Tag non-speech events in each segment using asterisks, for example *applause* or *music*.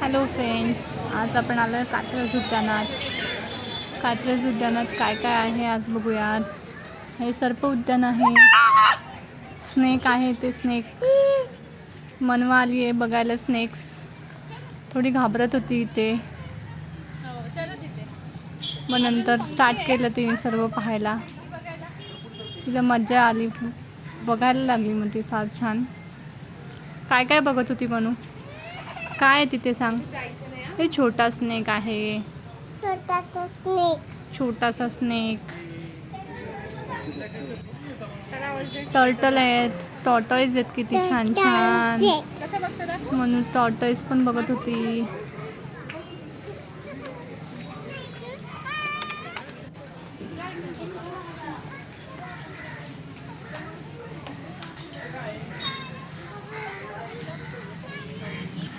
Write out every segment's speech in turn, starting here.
Hello friend आज आपण आलो आहे कात्रज उद्यानात. कात्रज उद्यानात काय काय आहे आज बघूयात. हे सर्प उद्यान आहे. स्नेक आहे ते स्नेक मनवा आली आहे बघायला स्नेक्स थोडी घाबरत होती इथे. मग नंतर स्टार्ट केलं तिने सर्व पाहायला. तिला मजा आली. बघायला लागली मग ती फार छान. काय काय बघत होती म्हणू काय आहे तिथे सांग? हे छोटा स्नेक आहे. छोटासा स्नेक छोटासा स्नेक टर्टल आहेत. टॉटॉईज आहेत किती छान छान. म्हणून टॉटॉईज पण बघत होती.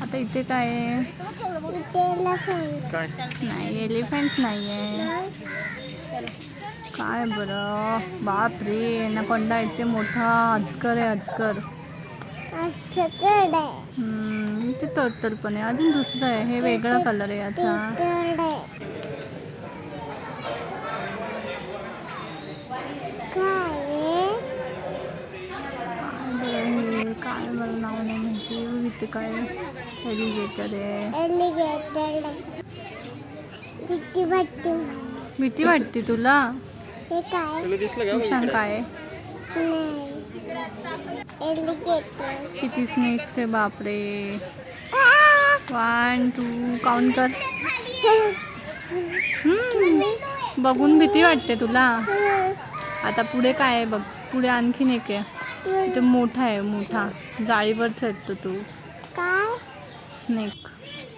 आता इथे काय आहे? नाही एलिफंट नाही आहे काय बरं? बाप रे नाकोंडा इथे मोठा. अजगर आहे अजगर. हम्म, ते टर्टल पण आहे. अजून दुसरं आहे. हे वेगळा कलर आहे याचा काय बरं हे? काय मला नाव नाही माहिती. इथे काय एलिगेटर आहे. भीती वाटते. मला. भीती वाटते तुला? हे काय? तुला दिसलं का तू सांग काय आहे? नाही. एलिगेटर किती स्नेक्स आहे बापरे. वन टू काउंट कर. बघून भीती वाटते तुला. आता पुढे काय आहे बघ. पुढे आणखीन एक आहे. इथे मोठा आहे मोठा. जाळीवर चढतो तू. स्नेक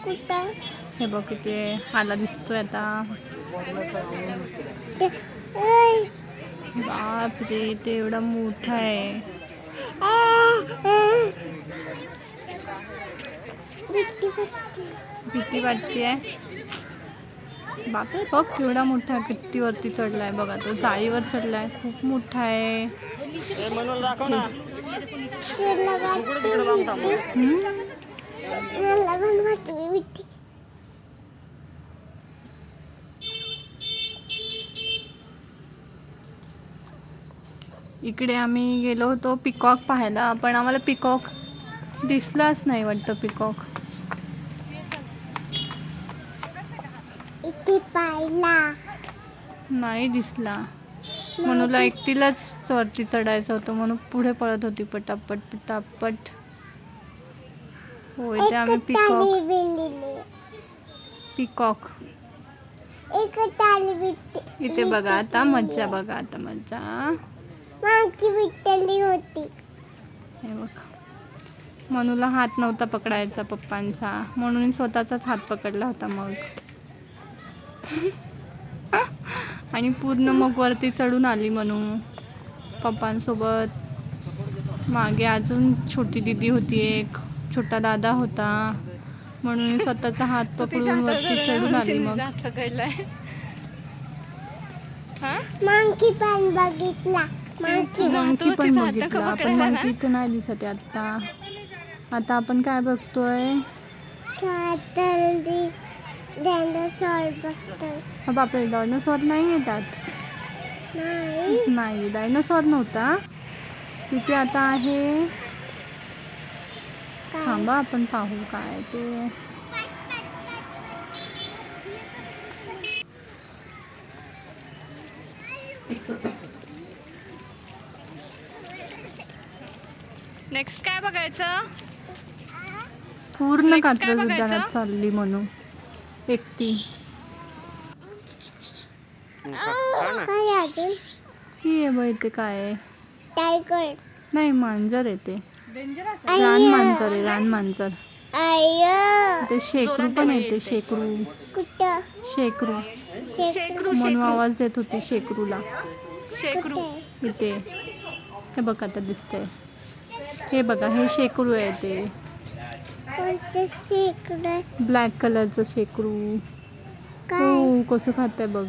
कुठं? हे बघ इथे आला दिसतोय आता. बाप रे ते एवढा मोठा आहे. भीती वाटते. बापरे बघ केवढा मोठा आहे. किती वरती चढलाय बघा तो. जाळीवर चढलाय. खूप मोठा आहे. मला पण इकडे आम्ही गेलो होतो पिकॉक पाहायला पण आम्हाला पिकॉक दिसलाच नाही वाटतं पिकॉक. इथे पाहिला. नाही दिसला. मनूला एकटीलाच वरती चढायचं होतं म्हणून पुढे पळत होती पटापट पटापट. हो इथे आम्ही एक पिकॉक पिकॉक इथे बघा आता मज्जा बघा आता मज्जा. होती. हे बघ. मनूला हात नव्हता पकडायचा पप्पांचा म्हणून स्वतःचाच हात पकडला होता मग. *laughs* आणि पूर्ण मग वरती चढून आली म्हणू पप्पांसोबत. मागे अजून छोटी दिदी होती एक. छोटा दादा होता. म्हणून स्वतःचा हात पकडून वरती चढून आली मग. मांकी पण बघितला. मांकी मंकी पण बघितला. पण मंकी इथे नाही दिसत आहे आता. आता आपण काय बघतोय? कातरली डायनोसॉर बघतो हा बापरे डायनोसॉर नाही येतात नाही. नाही डायनोसॉर नव्हता. तिथे आता आहे. थांबा आपण पाहू काय ते. नेक्स्ट काय बघायचं? पूर्ण कात्रज बघायचं? उद्यानात चालली म्हणून. एकटी. काय ही आहे बघ इथे काय? आहे टायगर नाही मांजर येते रान मांजर आहे रान मांजर. ते शेकरू पण येते शेकरू. शेकरू. शेकरू म्हणून आवाज देत होती शेकरूला. कुठे? इथे. हे बघ आता दिसतंय. हे बघा हे शेकरू आहे ते. ब्लॅक कलरचं शेकरू. काय? हो कसं खातंय बघ.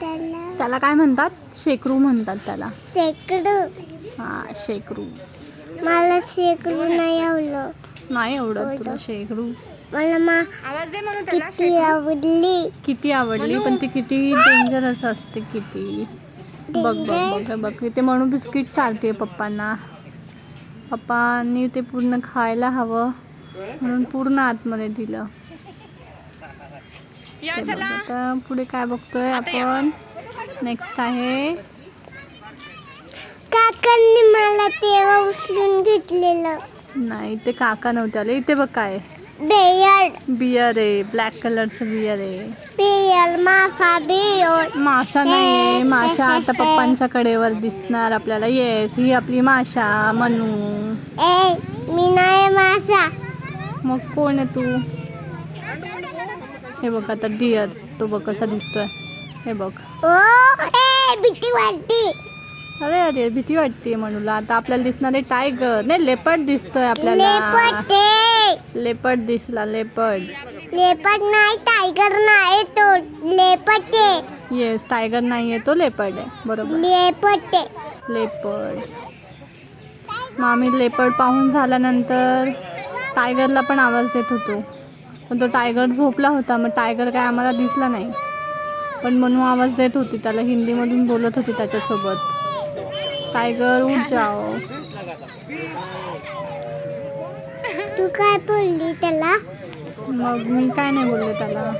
त्याला त्याला काय म्हणतात? शेकरू म्हणतात त्याला. शेकडं हा शेकरू. मला शेकडं नाही आवडलं नाही आवडत. तुला शेकरू? मला मा आवाज दे म्हणून त्याला किती आवडली. किती आवडली? पण ती किती डेंजरस असते किती. बघ बघ बघ बघ. इथे म्हणून बिस्किट चालते पप्पांना. पप्पांनी ते पूर्ण खायला हवं म्हणून पूर्ण आतमध्ये दिलं. या ते बघ चला. आता पुढे काय बघतोय आपण? नेक्स्ट आहे. काकांनी मला तेव्हा उचलून घेतलेलं. नाही ते काका नव्हते आले. इथे बघ काय. बेयल बियर आहे ब्लॅक कलरचं बियर आहे. बेयल मासा बेयल माशा नाही आहे माशा आता पप्पांच्या कडेवर दिसणार आपल्याला. येस ही आपली माशा मनू. ए मी नाही मासा. मग कोण आहे तू? हे बघ आता डिअर तो बघ कसा दिसतोय. हे बघ. ओ ए भीती वाटते. अरे अरे भीती वाटते मनूला. आता आपल्याला दिसणार आहे टायगर नाही लेपर्ड दिसतोय आपल्याला. लेपट लेपर्ड दिसला लेपर्ड लेपट नाही टायगर नाही तो लेपट येस टायगर नाही तो लेपर्ड आहे बरोबर. लेपट लेपर्ड मग आम्ही लेपर्ड पाहून झाल्यानंतर टायगरला पण आवाज देत होतो. पण तो टायगर झोपला होता. मग टायगर काय आम्हाला दिसला नाही. पण म्हणून आवाज देत होती. त्याला हिंदीमधून बोलत होती त्याच्यासोबत. टायगर उठ जाओ तू काय बोलली त्याला? मग मी काय नाही बोलले त्याला.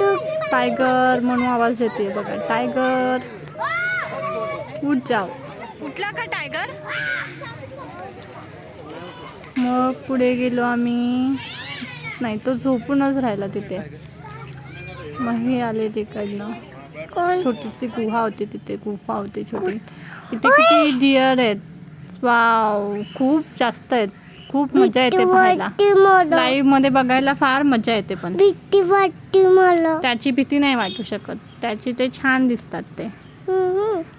तू टायगर म्हणून आवाज देते बघा. टायगर उठ जाओ उठला का टायगर? मग पुढे गेलो आम्ही. नाही तो झोपूनच राहिला तिथे. मग हे आले तिकडनं. छोटीशी गुहा होती तिथे गुफा होती छोटी. इथे किती डिअर आहेत. वाव खूप जास्त आहेत. खूप मजा येते पाहायला. लाईव्हमध्ये बघायला फार मजा येते पण. भीती वाटते मला. त्याची भीती नाही वाटू शकत. त्याची ते छान दिसतात ते.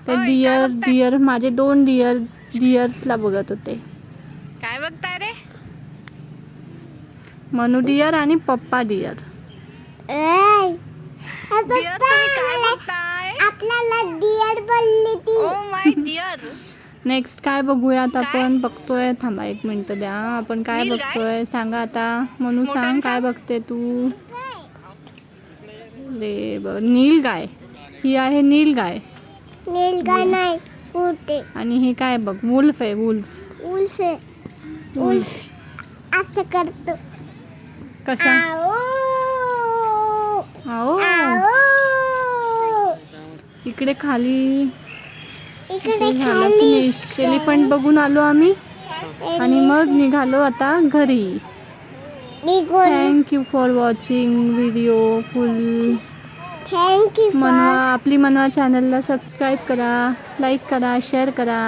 ते डिअर? डिअर माझे दोन डिअर डिअर्सला बघत होते. काय बघताय रे? मनू डिअर आणि पप्पा डिअर डिअर पप्पा, तुम्ही काय मला- बघताय आपल्याला डिअर बोलली ती. ओ माय डिअर नेक्स्ट काय बघूयात आपण? बघतोय. थांबा एक मिनिट द्या. आपण काय नील गाय? बघतोय? सांगा आता. म्हणून सांग काय बघते तू? रे ब नील गाय. ही आहे नील गाय. नीलगा नाही कुठे आणि ही काय बघ वुल्फ आहे वुल्फ. उल्फ आहे. वुल्फ. असं करतो. कशा? आओ. इकडे खाली. एलिफंट बघून आलो आम्ही. आणि मग निघालो आता घरी. Thank you for watching video full thank you मनवा आपली मनवा चॅनलला सबस्क्राईब करा लाईक करा शेअर करा.